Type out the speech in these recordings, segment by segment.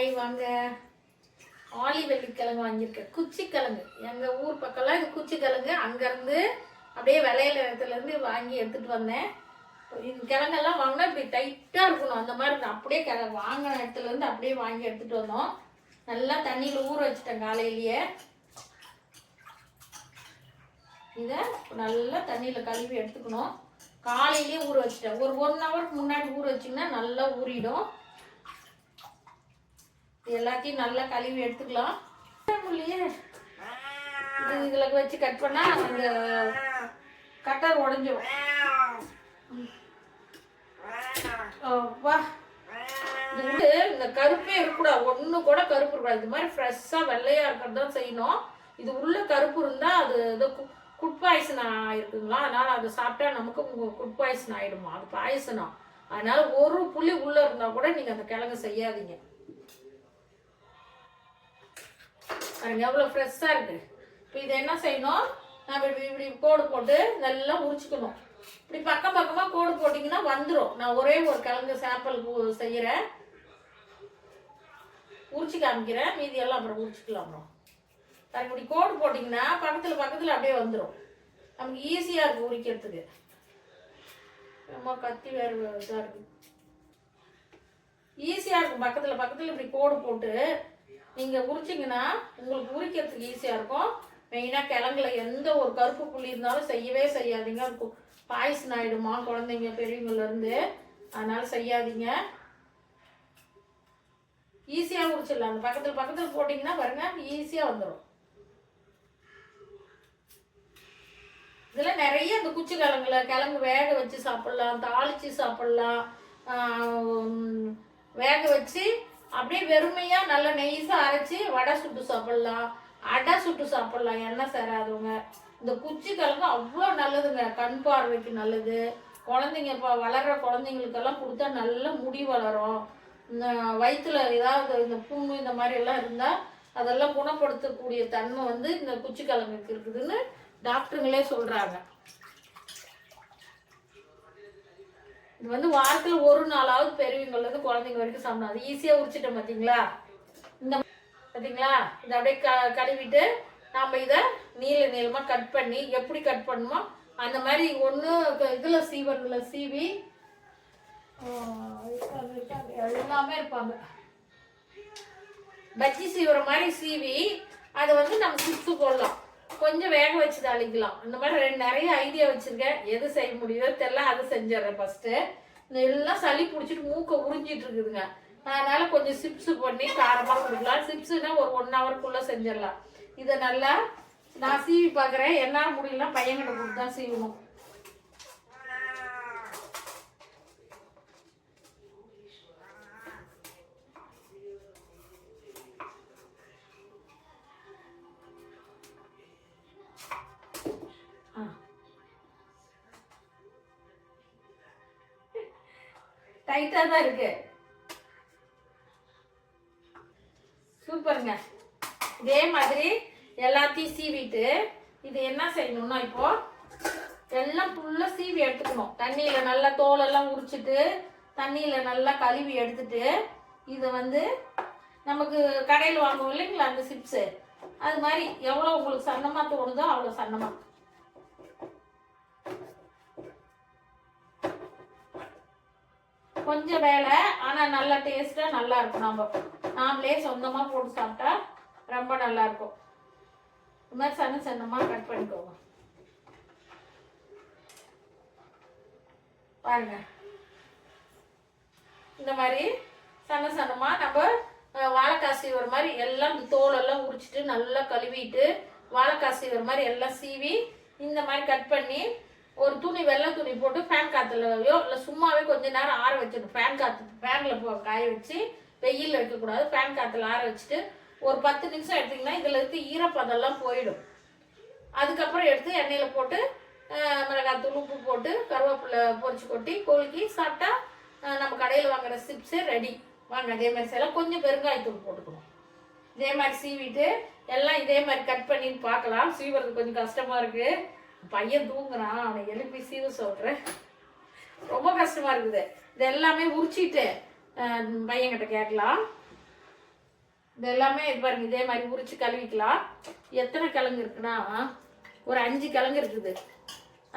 ஐ வாங்க. ஆலி வெள்ளிக்கிழங்கு வாங்கியிருக்கேன். குச்சிக்கிழங்கு. எங்கள் ஊர் பக்கம்லாம் இது குச்சிக்கிழங்கு. அங்கேருந்து அப்படியே விளையில இடத்துலேருந்து வாங்கி எடுத்துகிட்டு வந்தேன். இது கிழங்கெல்லாம் வாங்கினா இப்படி டைட்டாக இருக்கணும். அந்த மாதிரி இருக்கணும். அப்படியே கிழ வாங்கின இடத்துலேருந்து அப்படியே வாங்கி எடுத்துகிட்டு வந்தோம். நல்லா தண்ணியில் ஊற வச்சுட்டேன் காலையிலேயே. இதை நல்லா தண்ணியில் கழுவி எடுத்துக்கணும். காலையிலேயே ஊற வச்சுட்டேன். ஒரு ஒன் ஹவருக்கு முன்னாடி ஊற வச்சிங்கன்னா நல்லா ஊறிடும். எல்லாத்தையும் நல்லா கழுவி எடுத்துக்கலாம். இது இதில் வச்சு கட் பண்ணால் அந்த கட்டர் உடஞ்சிடும் வா. இது இந்த கருப்பே இருக்கக்கூடாது. ஒன்று கூட கருப்பு இருக்கக்கூடாது. இது மாதிரி ஃப்ரெஷ்ஷாக வெள்ளையாக இருக்கிறது தான் செய்யணும். இது உள்ள கருப்பு இருந்தால் அது இது குட் பாய்சன் ஆயிருக்குங்களா? அதனால் அதை சாப்பிட்டா நமக்கு குட் பாய்சன் ஆகிடுமா அது பாய்சனம். அதனால் ஒரு புளி உள்ளே இருந்தால் கூட நீங்கள் அந்த கிழங்கு செய்யாதீங்க. பாருங்க எவ்வளோ ஃப்ரெஷ்ஷாக இருக்குது இப்போ இதை என்ன செய்யணும்? நம்ம இப்படி இப்படி கோடு போட்டு நல்லா உரிச்சுக்கணும். இப்படி பக்கம் பக்கமாக கோடு போட்டிங்கன்னா வந்துடும் நான் ஒரே ஒரு கிழங்கு சாம்பிள் செய்கிறேன் உரிச்சு காமிக்கிறேன். மீதி எல்லாம் அப்புறம் உரிச்சுக்கலாம் அப்புறம். பாருங்க இப்படி கோடு போட்டிங்கன்னா பக்கத்தில் பக்கத்தில் அப்படியே வந்துடும் நமக்கு ஈஸியாக இருக்குது உரிக்கிறதுக்கு. நம்ம கத்தி வேறு இதாக இருக்குது ஈஸியாக இருக்கும். பக்கத்தில் பக்கத்தில் இப்படி கோடு போட்டு நீங்கள் உரிச்சிங்கன்னா உங்களுக்கு உரிக்கிறதுக்கு ஈஸியாக இருக்கும். மெயினாக கிழங்குல எந்த ஒரு கருப்பு புள்ளி இருந்தாலும் செய்யவே செய்யாதீங்க. கு- பாய்சன் ஆகிடுமா குழந்தைங்க பெரியவங்கள்லேருந்து அதனால் செய்யாதீங்க. ஈஸியாக உரிச்சிடலாம் அந்த பக்கத்தில் பக்கத்தில் போட்டிங்கன்னா பாருங்க ஈஸியாக வந்துடும் இதில் நிறைய இந்த குச்சி கிழங்குல கிழங்கு வேக வச்சு சாப்பிட்லாம் தாளித்து சாப்பிட்லாம். வேக வச்சு அப்படியே வெறுமையாக நல்லா நெய்ஸாக அரைச்சி வடை சுட்டு சாப்பிட்லாம் அடை சுட்டு சாப்பிட்லாம். எண்ணெய் சேராதவங்க. இந்த குச்சி கிழங்கு அவ்வளோ நல்லதுங்க. கண் பார்வைக்கு நல்லது. குழந்தைங்க இப்போ வளர்கிற குழந்தைங்களுக்கெல்லாம் கொடுத்தா நல்ல முடி வளரும். இந்த வயிற்றுல ஏதாவது இந்த புண்ணு இந்த மாதிரி எல்லாம் இருந்தால் அதெல்லாம் குணப்படுத்தக்கூடிய தன்மை வந்து இந்த குச்சி கிழங்குக்கு இருக்குதுன்னு டாக்டருங்களே சொல்கிறாங்க இது வந்து வாரத்தில் ஒரு நாளாவது பெரியவங்கள்ல இருந்து குழந்தைங்க வரைக்கும் சாப்பிடும் அது ஈஸியாக உரிச்சிட்டோம் பார்த்தீங்களா இந்த பார்த்தீங்களா இதை அப்படியே க கழுவிட்டு நாம் இதை நீள நீளமாக கட் பண்ணி எப்படி கட் பண்ணுமோ அந்த மாதிரி ஒன்று இதில் சீவறதுல சீவி. எல்லாமே இருப்பாங்க. பஜ்ஜி சீவுற மாதிரி சீவி அதை வந்து நம்ம சிப்ஸு போடலாம். கொஞ்சம் வேக வச்சு தாளிக்கலாம் இந்த மாதிரி ரெண்டு நிறைய ஐடியா வச்சிருக்கேன். எது செய்ய முடியுதோ தெரியல அதை செஞ்சிடறேன் ஃபஸ்ட்டு எல்லாம் சளி பிடிச்சிட்டு மூக்கை உறிஞ்சிட்டு இருக்குதுங்க. அதனால கொஞ்சம் சிப்ஸ் பண்ணி காரமாக கொடுக்கலாம். சிப்ஸுனா ஒரு ஒன் ஹவருக்குள்ளே செஞ்சிடலாம். இதை நல்லா நான் சீவி பார்க்குறேன். என்னால் முடியலாம் பையன்கிட்ட கொடுத்து தான் சீவணும். டைட்டாக தான் இருக்கு. சூப்பருங்க. இதே மாதிரி எல்லாத்தையும் சீவிட்டு இது என்ன செய்யணும்னா இப்போ எல்லாம் ஃபுல்லாக சீவி எடுத்துக்கணும். தண்ணியில் நல்லா தோலெல்லாம் உரிச்சிட்டு தண்ணியில் நல்லா கழுவி எடுத்துட்டு இதை வந்து நமக்கு கடையில் வாங்குவோம் இல்லைங்களா அந்த சிப்ஸு. அது மாதிரி எவ்வளோ உங்களுக்கு சன்னமாக தோணுதோ அவ்வளோ சன்னமாக கொஞ்சம் வேலை ஆனால் நல்லா டேஸ்ட்டாக நல்லா இருக்கும் நம்ம. நாமளே சொந்தமாக போட்டு சாப்பிட்டா ரொம்ப நல்லா இருக்கும். இது மாதிரி சன்ன சன்னமாக கட் பண்ணிக்கோங்க. பாருங்க. இந்த மாதிரி சன்ன சன்னமாக நம்ம வாழைக்காய் சீவுற மாதிரி எல்லாம் இந்த தோலெல்லாம் உரிச்சிட்டு நல்லா கழுவிட்டு வாழைக்காய் சீவுற மாதிரி எல்லாம் சீவி இந்த மாதிரி கட் பண்ணி ஒரு துணி வெள்ளை துணி போட்டு ஃபேன் காற்றுலையோ இல்லை சும்மாவே கொஞ்ச நேரம் ஆற வச்சிடணும் ஃபேன் காற்று ஃபேனில் போ காய வச்சு வெயிலில் வைக்கக்கூடாது. ஃபேன் காற்றுல ஆற வச்சுட்டு ஒரு பத்து நிமிஷம் எடுத்திங்கன்னா இதில் இருக்க ஈரப்பதெல்லாம் போயிடும். அதுக்கப்புறம் எடுத்து எண்ணெயில் போட்டு மிளகாய் மிளகாத்தூள் உப்பு போட்டு கருவேப்பிலை பொரிச்சு கொட்டி கொலுக்கி சாப்பிட்டா நம்ம கடையில் வாங்குற சிப்ஸே ரெடி வாங்க அதே மாதிரி செய்யலாம். கொஞ்சம் பெருங்காயத்தூள் போட்டுக்கணும். இதே மாதிரி சீவிட்டு எல்லாம் இதே மாதிரி கட் பண்ணின்னு பார்க்கலாம். சீவுறது கொஞ்சம் கஷ்டமாக இருக்குது பையன் தூங்குறான் அவனை எழுப்பி சீவு சொல்கிறேன் ரொம்ப கஷ்டமாக இருக்குது. இது எல்லாமே உரிச்சிட்டு பையன்கிட்ட கேட்கலாம். இது எல்லாமே இது பாருங்க இதே மாதிரி உரிச்சு கழுவிக்கலாம். எத்தனை கிழங்கு இருக்குன்னா ஒரு அஞ்சு கிழங்கு இருக்குது.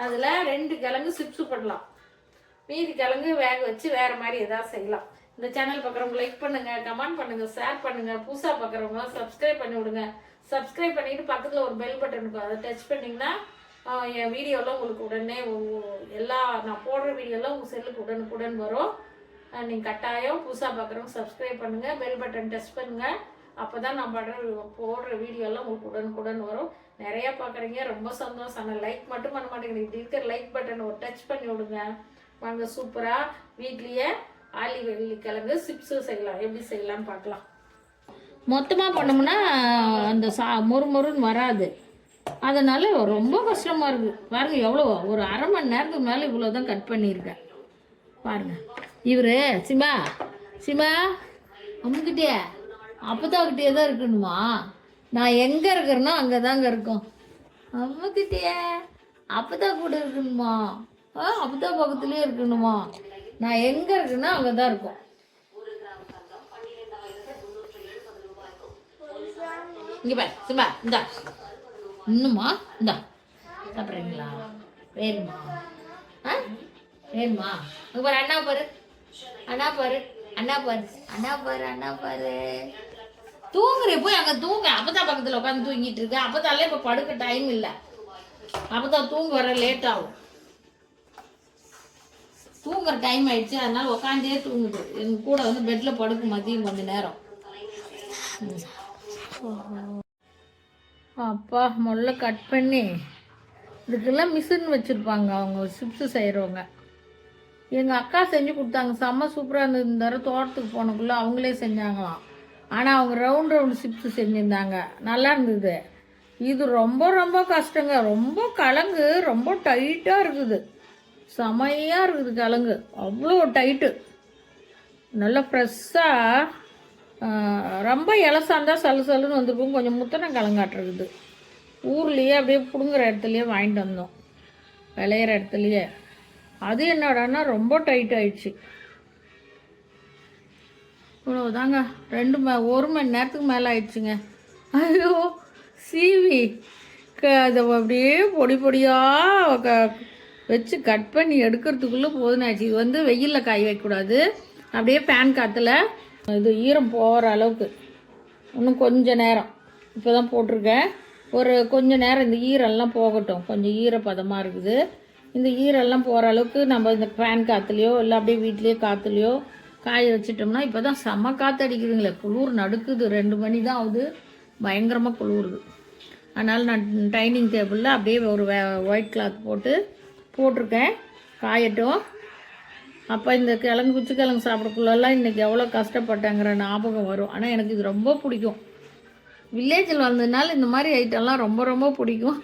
அதில் ரெண்டு கிழங்கு சிப்ஸு பண்ணலாம் மீதி கிழங்கு வேக வச்சு வேறு மாதிரி எதாவது செய்யலாம். இந்த சேனல் பார்க்குறவங்க லைக் பண்ணுங்கள் கமெண்ட் பண்ணுங்கள் ஷேர் பண்ணுங்கள் புதுசாக பார்க்குறவங்க சப்ஸ்கிரைப் பண்ணி விடுங்க. சப்ஸ்கிரைப் பண்ணிவிட்டு பக்கத்தில் ஒரு பெல் பட்டன் இருக்கும். அதை டச் பண்ணிங்கன்னா என் வீடியோலாம் உங்களுக்கு உடனே எல்லா நான் போடுற வீடியோலாம் உங்கள் செல்லுக்கு உடனுக்குடன் வரும். நீங்கள் கட்டாயம் புதுசாக பார்க்குறவங்க சப்ஸ்கிரைப் பண்ணுங்கள் பெல் பட்டன் டச் பண்ணுங்கள் அப்போ தான் நான் படுற போடுற வீடியோலாம் உங்களுக்கு உடனுக்குடன் வரும். நிறையா பார்க்குறீங்க ரொம்ப சந்தோஷம். ஆனால் லைக் மட்டும் பண்ண மாட்டேங்கிறீங்க இப்படி இருக்கிற லைக் பட்டன் ஒரு டச் பண்ணி விடுங்க. வாங்க சூப்பராக வீட்லேயே ஆலி வெள்ளிக்கிழங்கு சிப்ஸு செய்யலாம். எப்படி செய்யலாம்னு பார்க்கலாம். மொத்தமாக பண்ணோம்னா அந்த சா மொறு மொறுன்னு வராது. அதனால் ரொம்ப கஷ்டமாக இருக்குது பாருங்க எவ்வளோ ஒரு அரை மணி நேரத்துக்கு மேலே இவ்வளோ தான் கட் பண்ணியிருக்கேன். பாருங்க. இவரு சிமா சிமா அம்முக்கிட்டே அப்பதாக்கிட்டே தான் இருக்கணுமா? நான் எங்கே இருக்கிறேனோ அங்கே தாங்க இருக்கும். அம்முக்கிட்டே அப்பதா கூட இருக்கணுமா? ஆ அப்பதா பக்கத்துலேயே இருக்கணுமா? நான் எங்கே இருக்கேனோ அங்கே தான் இருக்கும். இங்கே பாரு சிம்பா இந்தா. இன்னுமா? இந்தா. சாப்பிட்றீங்களா? வேணுமா? ஆ? வேணுமா? இங்க பாரு அண்ணா பாரு. அண்ணா பாரு. அண்ணா பாரு. அண்ணா பாரு அண்ணா பாரு. தூங்குறே போய் அங்கே தூங்க. அப்பதான் பக்கத்தில் உட்காந்து தூங்கிட்டு இருக்க. அப்பதால இப்போ படுக்க டைம் இல்லை. அப்பதான் தூங்க வர லேட் ஆகும். தூங்குற டைம் ஆயிடுச்சு. அதனால உட்காந்தே தூங்குது. எங்க கூட வந்து பெட்ல படுக்கும் மதியம் கொஞ்ச நேரம். அப்பா முல்லை கட் பண்ணி. இதுக்கெல்லாம் மிஷின் வச்சுருப்பாங்க அவங்க சிப்ஸு செய்கிறவங்க எங்கள் அக்கா செஞ்சு கொடுத்தாங்க. செம்ம சூப்பராக இருந்தது. இந்த தடவை தோட்டத்துக்கு போனக்குள்ளே அவங்களே செஞ்சாங்களாம். ஆனால் அவங்க ரவுண்ட் ரவுண்ட் சிப்ஸு செஞ்சுருந்தாங்க. நல்லா இருந்தது. இது ரொம்ப ரொம்ப கஷ்டங்க. ரொம்ப கலங்கு. ரொம்ப டைட்டாக இருக்குது. செமையாக இருக்குது கலங்கு. அவ்வளோ டைட்டு நல்லா ஃப்ரெஷ்ஷாக ரொம்ப இலசா இருந்தால் சலு சலுன்னு வந்திருக்கும். கொஞ்சம் முத்தனை கிழங்காட்டிருக்குது ஊர்லேயே அப்படியே பிடுங்குற இடத்துலையே வாங்கிட்டு வந்தோம். விளையிற இடத்துலையே. அது என்னடான்னா ரொம்ப டைட் ஆயிடுச்சு. இவ்வளோதாங்க ரெண்டு ம ஒரு மணி நேரத்துக்கு மேலே ஆயிடுச்சுங்க. ஐயோ சீவி. க அதை அப்படியே பொடி பொடியாக க வச்சு கட் பண்ணி எடுக்கிறதுக்குள்ளே போதுனாச்சு. இது வந்து வெயிலில் காய வைக்கக்கூடாது. அப்படியே ஃபேன் காற்றுல இது ஈரம் போகிற அளவுக்கு. இன்னும் கொஞ்ச நேரம். இப்போ தான் போட்டிருக்கேன். ஒரு கொஞ்ச நேரம் இந்த ஈரெல்லாம் போகட்டும். கொஞ்சம் ஈரப்பதமாக இருக்குது. இந்த ஈரெல்லாம் போகிற அளவுக்கு நம்ம இந்த ஃபேன் காற்றுலையோ இல்லை அப்படியே வீட்லேயோ காற்றுலையோ காய வச்சிட்டோம்னா இப்போ தான் செம காற்று அடிக்குதுங்களே. குளிர் நடுக்குது. ரெண்டு மணி தான் ஆகுது. பயங்கரமாக குளிருது. அதனால் நான் டைனிங் டேபிளில் அப்படியே ஒரு ஒயிட் கிளாத் போட்டு போட்டிருக்கேன். காயட்டும். அப்போ இந்த கிழங்கு குச்சி கிழங்கு சாப்பிடக்குள்ளெல்லாம் இன்றைக்கி எவ்வளோ கஷ்டப்பட்டேங்கிற ஞாபகம் வரும். ஆனால் எனக்கு இது ரொம்ப பிடிக்கும். வில்லேஜில் வந்ததுனால இந்த மாதிரி ஐட்டம்லாம் ரொம்ப ரொம்ப பிடிக்கும்.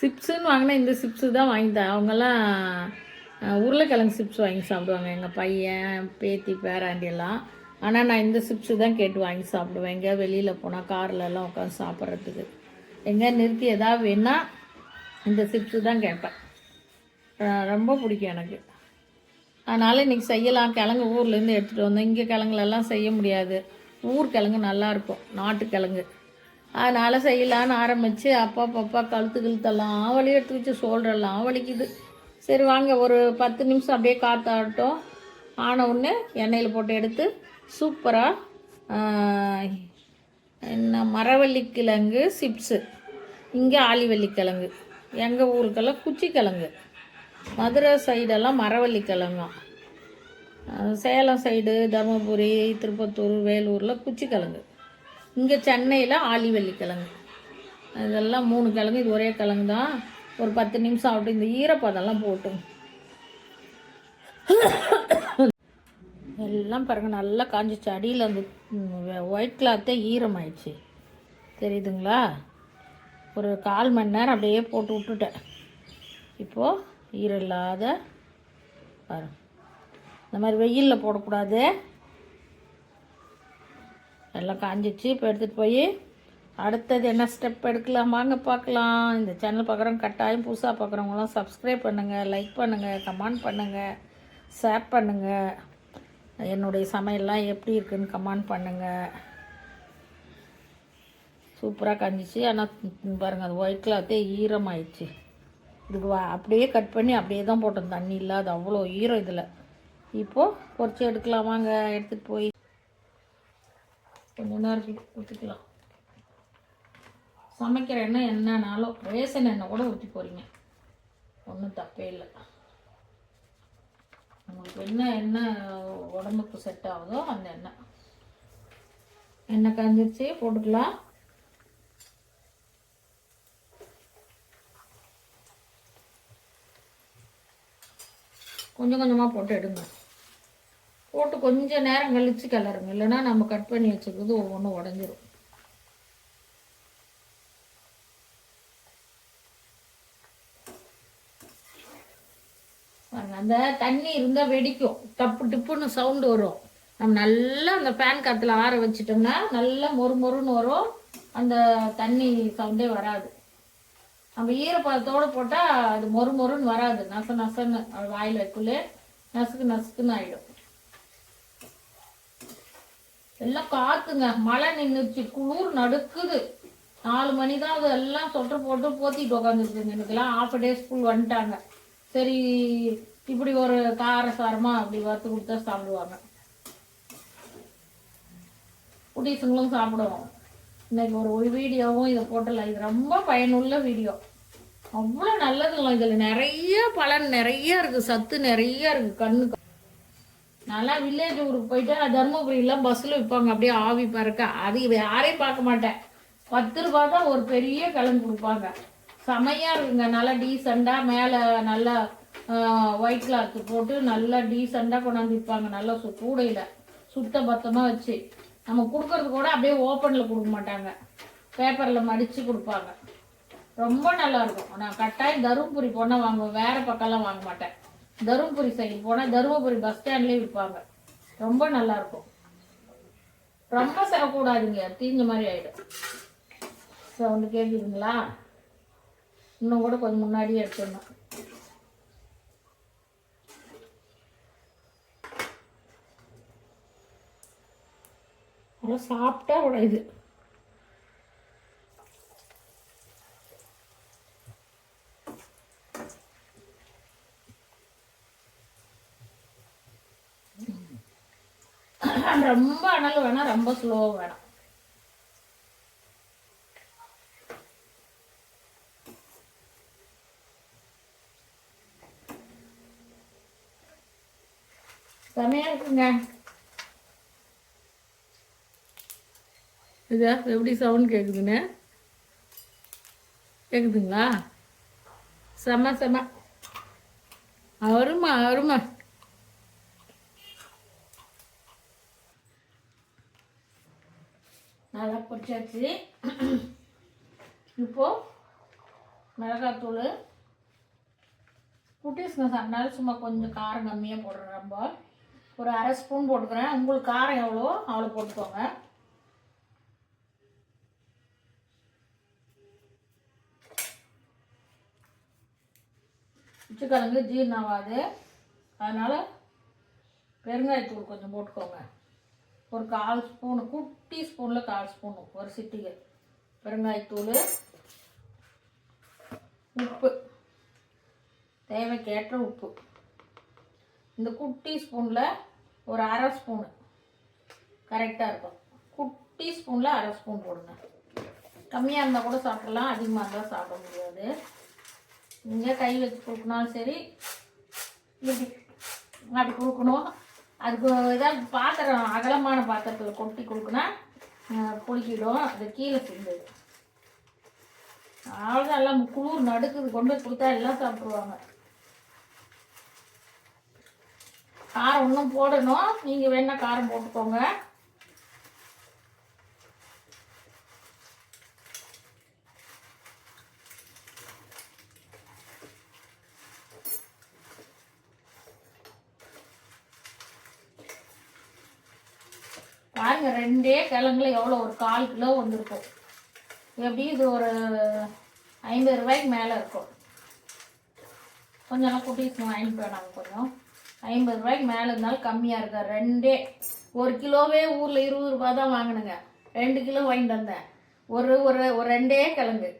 சிப்ஸுன்னு வாங்கினா இந்த சிப்ஸு தான் வாங்கி அவங்கெல்லாம் உருளைக்கிழங்கு சிப்ஸ் வாங்கி சாப்பிடுவாங்க. எங்கள் பையன் பேத்தி பேராண்டி எல்லாம். ஆனால் நான் இந்த சிப்ஸு தான் கேட்டு வாங்கி சாப்பிடுவேன். எங்கேயா வெளியில் போனால் கார்லெல்லாம் உட்காந்து சாப்பிட்றதுக்கு. எங்கேயா நிறுத்தி எதாவது வேணால் இந்த சிப்ஸு தான் கேட்பேன். ரொம்ப பிடிக்கும் எனக்கு. அதனால் இன்றைக்கி செய்யலாம். கிழங்கு ஊர்லேருந்து எடுத்துகிட்டு வந்தோம். இங்கே கிழங்குலெல்லாம் செய்ய முடியாது. ஊர் கிழங்கு நல்லாயிருக்கும் நாட்டு கிழங்கு. அதனால் செய்யலான்னு ஆரம்பித்து அப்பா பப்பா கழுத்து கழுத்தெல்லாம் வலி எடுத்து வச்சு சோல்டரெல்லாம் வலிக்குது. சரி வாங்க. ஒரு பத்து நிமிஷம் அப்படியே காற்றாட்டும் ஆன உடனே எண்ணெயில் போட்டு எடுத்து சூப்பராக என்ன மரவள்ளி கிழங்கு சிப்ஸு. இங்கே ஆலிவள்ளி கிழங்கு. எங்கள் ஊருக்கெல்லாம் குச்சி கிழங்கு மதுரை சைடெல்லாம் மரவள்ளி கிழங்கும் சேலம் சைடு தருமபுரி திருப்பத்தூர் வேலூரில் குச்சி கிழங்கு இங்கே சென்னையில் ஆலிவள்ளி கிழங்கு இதெல்லாம் மூணு கிழங்கு இது ஒரே கிழங்கு தான். ஒரு பத்து நிமிஷம் ஆகட்டும் இந்த ஈரப்பதெல்லாம் போட்டும் எல்லாம் பாருங்க நல்லா காஞ்சிச்சு. அடியில் அந்த ஒயிட் கிளாத்தே ஈரமாயிடுச்சு. தெரியுதுங்களா? ஒரு கால் மணி நேரம் அப்படியே போட்டு விட்டுட்டேன். இப்போது ஈரில்லாத பாரு. இந்த மாதிரி வெயிலில் போடக்கூடாது. எல்லாம் காஞ்சிச்சு. இப்போ எடுத்துகிட்டு போய் அடுத்தது என்ன ஸ்டெப் எடுக்கலாம்? வாங்க பார்க்கலாம். இந்த சேனல் பார்க்குறவங்க கட்டாயம் புதுசாக பார்க்குறவங்களாம் சப்ஸ்கிரைப் பண்ணுங்கள் லைக் பண்ணுங்கள் கமெண்ட் பண்ணுங்கள் ஷேர் பண்ணுங்கள் என்னுடைய சமையல்லாம் எப்படி இருக்குதுன்னு கமெண்ட் பண்ணுங்கள் சூப்பராக காஞ்சிச்சு. ஆனால் பாருங்கள் அது ஒயிட் கிளாத்தே ஈரமாயிடுச்சு. இதுக்கு வா அப்படியே கட் பண்ணி அப்படியே தான் போட்டோம். தண்ணி இல்லாத அவ்வளோ ஈரம் இதில். இப்போது பொரிச்சு எடுக்கலாம். வாங்க எடுத்துகிட்டு போய். கொஞ்ச நேரம் ஊற்றிக்கலாம் சமைக்கிற எண்ணெய் என்னன்னாலும் ரேசன் எண்ணெய் கூட ஊற்றி போகிறீங்க ஒன்றும் தப்பே இல்லை. உங்களுக்கு என்ன எண்ணெய் உடம்புக்கு செட் ஆகுதோ அந்த எண்ணெய். எண்ணெய் காஞ்சிருச்சு போட்டுக்கலாம். கொஞ்சம் கொஞ்சமாக போட்டு எடுங்க. போட்டு கொஞ்சம் நேரம் கழித்து கிளறுங்க. இல்லைன்னா நம்ம கட் பண்ணி வச்சுருக்கிறது ஒவ்வொன்றும் உடஞ்சிரும். அந்த தண்ணி இருந்தால் வெடிக்கும். டப்பு டிப்புன்னு சவுண்டு வரும். நம்ம நல்லா அந்த ஃபேன் காற்றுல ஆற வச்சிட்டோம்னா நல்லா மொறு மொறுன்னு வரும். அந்த தண்ணி சவுண்டே வராது. நம்ம ஈரப்பதத்தோடு போட்டால் அது மொறு மொறுன்னு வராது. நச நசன்னு வாயில் வைக்குள்ளே நசுக்கு நசுக்குன்னு ஆயிடும். எல்லாம் காத்துங்க. மழை நின்றுச்சு குளிர் நடுக்குது. நாலு மணி தான் அது எல்லாம் சொட்டர் போட்டு போத்திட்டு உட்காந்துருக்குங்க எனக்குலாம் ஆஃப் டே ஸ்கூல் வந்துட்டாங்க. சரி இப்படி ஒரு காரசாரமாக அப்படி வறுத்து கொடுத்தா சாப்பிடுவாங்க. குட்டீஸுங்களும் சாப்பிடுவோம் இன்னைக்கு ஒரு ஒரு வீடியோவும் இதை போட்டலாம் இது ரொம்ப பயனுள்ள வீடியோ. அவ்வளோ நல்லதுங்களா இதில் நிறைய பலன் நிறைய இருக்குது சத்து நிறைய இருக்குது கண்ணுக்கு நல்லா வில்லேஜ் ஊருக்கு போயிட்டு தருமபுரியில் பஸ்ஸில் விற்பாங்க. அப்படியே ஆவி பறக்க. அது யாரையும் பார்க்க மாட்டேன். பத்து ரூபா தான் ஒரு பெரிய கிழங்கு கொடுப்பாங்க. செமையாக இருக்குங்க. நல்லா டீசெண்டாக மேலே நல்லா ஒயிட் கிளாத்து போட்டு நல்லா டீசெண்டாக கொண்டாந்து விற்பாங்க. நல்லா சு கூடையில். சுத்த பத்தமாக வச்சு. நம்ம கொடுக்கறது கூட அப்படியே ஓப்பனில் கொடுக்க மாட்டாங்க. பேப்பரில் மடித்து கொடுப்பாங்க. ரொம்ப நல்லா இருக்கும். நான் கட்டாயம் தருமபுரி போனால் வாங்குவேன். வேறு பக்கம்லாம் வாங்க மாட்டேன். தருமபுரி சைடு போனால் தருமபுரி பஸ் ஸ்டாண்ட்லேயே விற்பாங்க ரொம்ப நல்லா இருக்கும். ரொம்ப செவக்கூடாதுங்க தீஞ்ச மாதிரி ஆயிடும். ஒன்று கேட்குதுங்களா இன்னும் கூட கொஞ்சம் முன்னாடியே எடுத்துடணும். ஆனால் சாப்பிட்டா உடையுது ரொம்ப அனல் வேணாம் ரொம்ப ஸ்லோவாக வேணாம் செமையா இருக்குங்க. இது எப்படி சவுண்ட் கேட்குதுன்னு கேட்குதுங்களா செம செம. அருமை அருமை. நல்லா பிடிச்சாச்சு இப்போ மிளகாத்தூள் குட்டீஸ்ங்க சாப்பிட்டாலும் சும்மா கொஞ்சம் காரம் கம்மியாக போடுறேன் ரொம்ப. ஒரு அரை ஸ்பூன் போட்டுக்கிறேன். உங்களுக்கு காரம் எவ்வளோ அவ்வளோ போட்டுக்கோங்க. உச்சிக்கிழங்கு ஜீரணம் ஆகாது அதனால் பெருங்காயத்தூள் கொஞ்சம் போட்டுக்கோங்க. ஒரு கால் ஸ்பூனு குட்டி ஸ்பூனில் கால் ஸ்பூன் ஒரு சிட்டிகை. பெருங்காயத்தூள் உப்பு. தேவைக்கேற்ற உப்பு. இந்த குட்டி ஸ்பூனில் ஒரு அரை ஸ்பூனு. கரெக்டாக இருக்கும். குட்டி ஸ்பூனில் அரை ஸ்பூன் போடுங்க. கம்மியாக இருந்தால் கூட சாப்பிடலாம் அதிகமாக இருந்தால் சாப்பிட முடியாது. இங்கே கை வச்சு கொடுக்கணும் சரி இப்படி அப்படி கொடுக்கணும். அதுக்கு ஏதாவது பாத்திரம் அகலமான பாத்திரத்தில் கொட்டி கொடுக்கணும் புளிக்கிடும் அது கீழே சிந்தது அவ்வளோதான் எல்லாம் குளிர் நடுக்குது. கொண்டு போய் கொடுத்தா எல்லாம் சாப்பிடுவாங்க காரம் இன்னும் போடணும். நீங்கள் வேணால் காரம் போட்டுக்கோங்க. பாருங்க ரெண்டே கிழங்குல எவ்வளோ ஒரு கால் கிலோ வந்திருக்கும் எப்படி? இது ஒரு ஐம்பது ரூபாய்க்கு மேலே இருக்கும். கொஞ்சம் குட்டீஸ் வாங்கிட்டு போனாங்க கொஞ்சம். ஐம்பது ரூபாய்க்கு மேலே இருந்தாலும் கம்மியாக இருக்கா. ரெண்டே ஒரு கிலோவே ஊரில் இருபது ரூபா தான் வாங்கினுங்க. ரெண்டு கிலோ வாங்கிட்டு வந்தேன். ஒரு ஒரு ஒரு ரெண்டே கிழங்கு.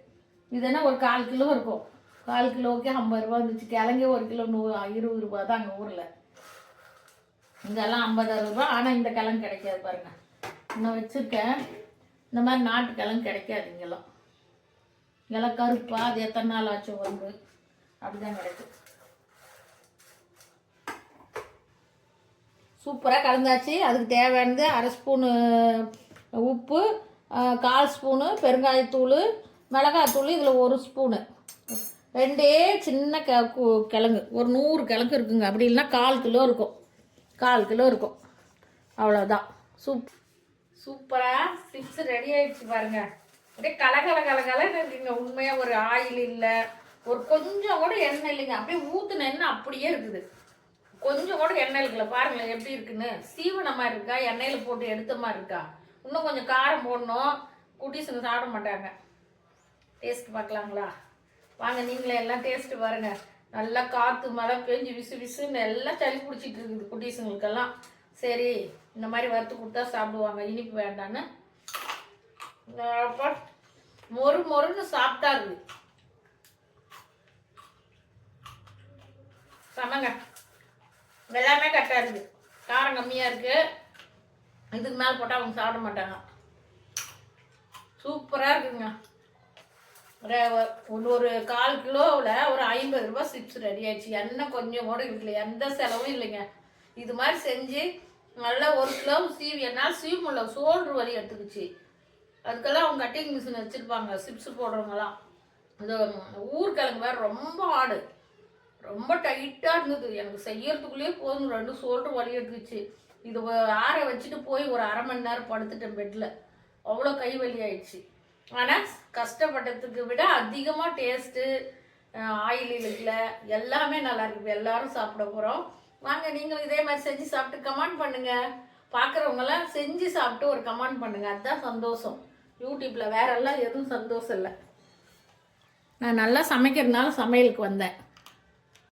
இதுனா ஒரு கால் கிலோ இருக்கும். கால் கிலோவுக்கே ஐம்பது ரூபா இருந்துச்சு கிழங்கே ஒரு கிலோ நூ இருபது ரூபா தான் அங்கே ஊரில். இதெல்லாம் ஐம்பது அறுபது ரூபா ஆனால் இந்த கிழங்கு கிடைக்காது பாருங்க. இன்னும் வச்சுருக்கேன். இந்த மாதிரி நாட்டு கிழங்கு கிடைக்காது இங்கெல்லாம். இங்கெல்லாம் கருப்பா அது எத்தனை நாள் ஆச்சு வந்து அப்படிதான் கிடைக்கும் சூப்பராக கலந்தாச்சு. அதுக்கு தேவையானது அரை ஸ்பூனு உப்பு கால் ஸ்பூனு பெருங்காயத்தூள் மிளகாத்தூள் இதில் ஒரு ஸ்பூனு. ரெண்டே சின்ன கெ கு- கிழங்கு. ஒரு நூறு கிழங்கு இருக்குங்க. அப்படி இல்லைன்னா கால் கிலோ இருக்கும். கால் கிலோ இருக்கும். அவ்வளோதான் சூப் சூப்பராக சிப்ஸ் ரெடி ஆயிடுச்சு பாருங்க. அப்படியே கலகல கலகலன்னு இருக்குங்க. உண்மையாக ஒரு ஆயில் இல்லை. ஒரு கொஞ்சம் கூட எண்ணெய் இல்லைங்க. அப்படியே ஊற்றுன எண்ணெய் அப்படியே இருக்குது. கொஞ்சம் கூட எண்ணெய் இருக்குல்ல. பாருங்களேன் எப்படி இருக்குன்னு. சீவன மாதிரி இருக்கா? எண்ணெயில் போட்டு எடுத்த மாதிரி இருக்கா? இன்னும் கொஞ்சம் காரம் போடணும். குட்டீஸுங்க சாப்பிட மாட்டாங்க. டேஸ்ட் பார்க்கலாங்களா? வாங்க நீங்களே எல்லாம் டேஸ்ட்டு பாருங்கள் நல்லா காற்று மழை பெஞ்சு விசு விசுன்னு எல்லாம் சளி பிடிச்சிட்டு இருக்குது குட்டீஸுங்களுக்கெல்லாம். சரி இந்த மாதிரி வறுத்து கொடுத்தா சாப்பிடுவாங்க. இனிப்பு வேண்டான்னு. மொறு மொறுன்னு சாப்பிட்டா இருக்குது. சமங்க. எல்லாமே கரெக்டாக இருக்குது. காரம் கம்மியாக இருக்குது இதுக்கு மேலே போட்டால் அவங்க சாப்பிட மாட்டாங்க. சூப்பராக இருக்குங்க ஒரு ஒரு கால் கிலோவில் ஒரு ஐம்பது ரூபா சிப்ஸ் ரெடி ஆயிடுச்சு. எண்ணெய் கொஞ்சம் கூட இருக்கல. எந்த செலவும் இல்லைங்க. இது மாதிரி செஞ்சு நல்லா ஒரு கிலோ சீவி என்னால் சீவ முடியல. சோல்ட்ரு வலி எடுத்துக்கிச்சு. அதுக்கெல்லாம் அவங்க கட்டிங் மிஷின் வச்சுருப்பாங்க. சிப்ஸ் போடுறவங்கலாம். இந்த ஊர்கிழங்கு வேறு ரொம்ப ஆடு ரொம்ப டைட்டாக இருந்தது. எனக்கு செய்யறதுக்குள்ளேயே போதும். ரெண்டு சோல்டர் வலி எடுத்துக்கிச்சு. இது ஆற வச்சுட்டு போய் ஒரு அரை மணி நேரம் படுத்துட்டேன் பெட்டில் அவ்வளோ கை வலி ஆயிடுச்சு. ஆனால் கஷ்டப்பட்டதுக்கு விட அதிகமாக டேஸ்ட்டு ஆயில் இருக்குல்ல எல்லாமே நல்லா இருக்குது எல்லாரும் சாப்பிட போகிறோம் வாங்க நீங்களும் இதே மாதிரி செஞ்சு சாப்பிட்டு கமெண்ட் பண்ணுங்கள் பார்க்குறவங்களாம் செஞ்சு சாப்பிட்டு ஒரு கமெண்ட் பண்ணுங்கள் அதுதான் சந்தோஷம். யூடியூப்பில் வேறெல்லாம் எதுவும் சந்தோஷம் இல்லை. நான் நல்லா சமைக்கிறதுனால சமையலுக்கு வந்தேன்.